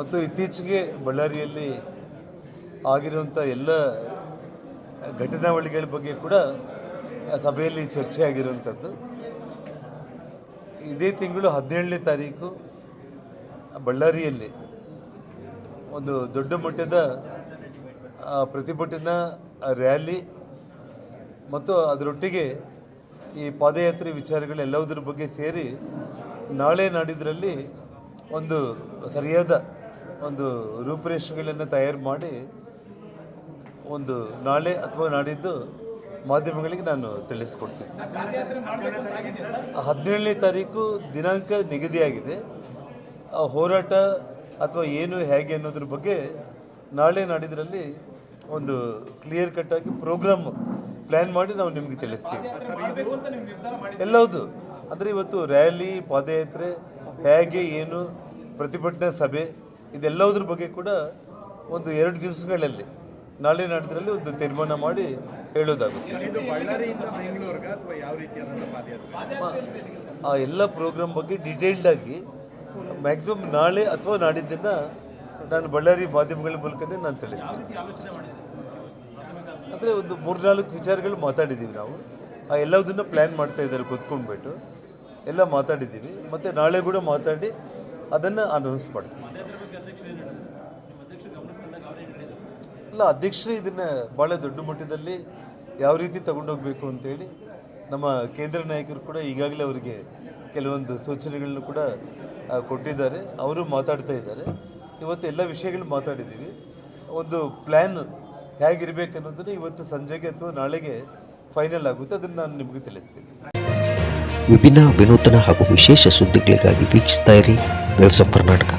ಮತ್ತು ಇತ್ತೀಚೆಗೆ ಬಳ್ಳಾರಿಯಲ್ಲಿ ಆಗಿರುವಂಥ ಎಲ್ಲ ಘಟನಾವಳಿಗಳ ಬಗ್ಗೆ ಕೂಡ ಸಭೆಯಲ್ಲಿ ಚರ್ಚೆ ಆಗಿರುವಂಥದ್ದು ಇದೇ ತಿಂಗಳು ಹದಿನೇಳನೇ ತಾರೀಕು ಬಳ್ಳಾರಿಯಲ್ಲಿ ಒಂದು ದೊಡ್ಡ ಮಟ್ಟದ ಪ್ರತಿಭಟನಾ ರ್ಯಾಲಿ ಮತ್ತು ಅದರೊಟ್ಟಿಗೆ ಈ ಪಾದಯಾತ್ರೆ ವಿಚಾರಗಳೆಲ್ಲವುದ್ರ ಬಗ್ಗೆ ಸೇರಿ ನಾಳೆ ನಾಡಿದ್ರಲ್ಲಿ ಒಂದು ಸರಿಯಾದ ಒಂದು ರೂಪುರೇಷೆಗಳನ್ನು ತಯಾರು ಮಾಡಿ ಒಂದು ನಾಳೆ ಅಥವಾ ನಾಡಿದ್ದು ಮಾಧ್ಯಮಗಳಿಗೆ ನಾನು ತಿಳಿಸ್ಕೊಡ್ತೀನಿ. ಹದಿನೇಳನೇ ತಾರೀಕು ದಿನಾಂಕ ನಿಗದಿಯಾಗಿದೆ. ಆ ಹೋರಾಟ ಅಥವಾ ಏನು, ಹೇಗೆ ಅನ್ನೋದ್ರ ಬಗ್ಗೆ ನಾಳೆ ನಾಡಿದ್ರಲ್ಲಿ ಒಂದು ಕ್ಲಿಯರ್ ಕಟ್ ಆಗಿ ಪ್ರೋಗ್ರಾಮ್ ಪ್ಲ್ಯಾನ್ ಮಾಡಿ ನಾವು ನಿಮಗೆ ತಿಳಿಸ್ತೀವಿ. ಎಲ್ಲವುದು ಅಂದರೆ ಇವತ್ತು ರ್ಯಾಲಿ, ಪಾದಯಾತ್ರೆ, ಹೇಗೆ, ಏನು, ಪ್ರತಿಭಟನಾ ಸಭೆ ಇದೆಲ್ಲವುದ್ರ ಬಗ್ಗೆ ಕೂಡ ಒಂದು ಎರಡು ದಿವಸಗಳಲ್ಲಿ ನಾಳೆ ನಾಡಿದ್ರಲ್ಲಿ ಒಂದು ತೀರ್ಮಾನ ಮಾಡಿ ಹೇಳೋದಾಗುತ್ತೆ ಆ ಎಲ್ಲ ಪ್ರೋಗ್ರಾಮ್ ಬಗ್ಗೆ ಡಿಟೇಲ್ಡ್ ಆಗಿ ಮ್ಯಾಕ್ಸಿಮಮ್ ನಾಳೆ ಅಥವಾ ನಾಡಿದ್ದನ್ನ ನಾನು ಬಳ್ಳಾರಿ ಮಾಧ್ಯಮಗಳ ಮೂಲಕನೇ ನಾನು ತಿಳಿಸ್ತೀನಿ. ಅಂದರೆ ಒಂದು ಮೂರ್ನಾಲ್ಕು ವಿಚಾರಗಳು ಮಾತಾಡಿದ್ದೀವಿ ನಾವು. ಆ ಎಲ್ಲದನ್ನ ಪ್ಲ್ಯಾನ್ ಮಾಡ್ತಾ ಇದ್ದಾರೆ ಕೂತ್ಕೊಂಡ್ಬಿಟ್ಟು. ಎಲ್ಲ ಮಾತಾಡಿದ್ದೀವಿ. ಮತ್ತು ನಾಳೆ ಕೂಡ ಮಾತಾಡಿ ಅದನ್ನು ಮಾಡ್ತೀವಿ ಅಲ್ಲ ಅಧ್ಯಕ್ಷರೇ ಇದನ್ನು ಭಾಳ ದೊಡ್ಡ ಮಟ್ಟದಲ್ಲಿ ಯಾವ ರೀತಿ ತಗೊಂಡೋಗ್ಬೇಕು ಅಂತೇಳಿ ನಮ್ಮ ಕೇಂದ್ರ ನಾಯಕರು ಕೂಡ ಈಗಾಗಲೇ ಅವರಿಗೆ ಕೆಲವೊಂದು ಸೂಚನೆಗಳನ್ನು ಕೂಡ ಕೊಟ್ಟಿದ್ದಾರೆ. ಅವರು ಮಾತಾಡ್ತಾ ಇದ್ದಾರೆ. ಇವತ್ತು ಎಲ್ಲ ವಿಷಯಗಳು ಮಾತಾಡಿದ್ದೀವಿ. ಒಂದು ಪ್ಲ್ಯಾನ್ ಹೇಗಿರಬೇಕು ಅನ್ನೋದನ್ನು ಇವತ್ತು ಸಂಜೆಗೆ ಅಥವಾ ನಾಳೆಗೆ ಫೈನಲ್ ಆಗುತ್ತೆ. ಅದನ್ನು ನಾನು ನಿಮಗೆ ತಿಳಿಸ್ತೀನಿ. ವಿಭಿನ್ನ ವಿನೂತನ ಹಾಗೂ ವಿಶೇಷ ಸುದ್ದಿಗಳಿಗಾಗಿ ವೀಕ್ಷಿಸ್ತಾ ಇರಿ. Waves of Karnataka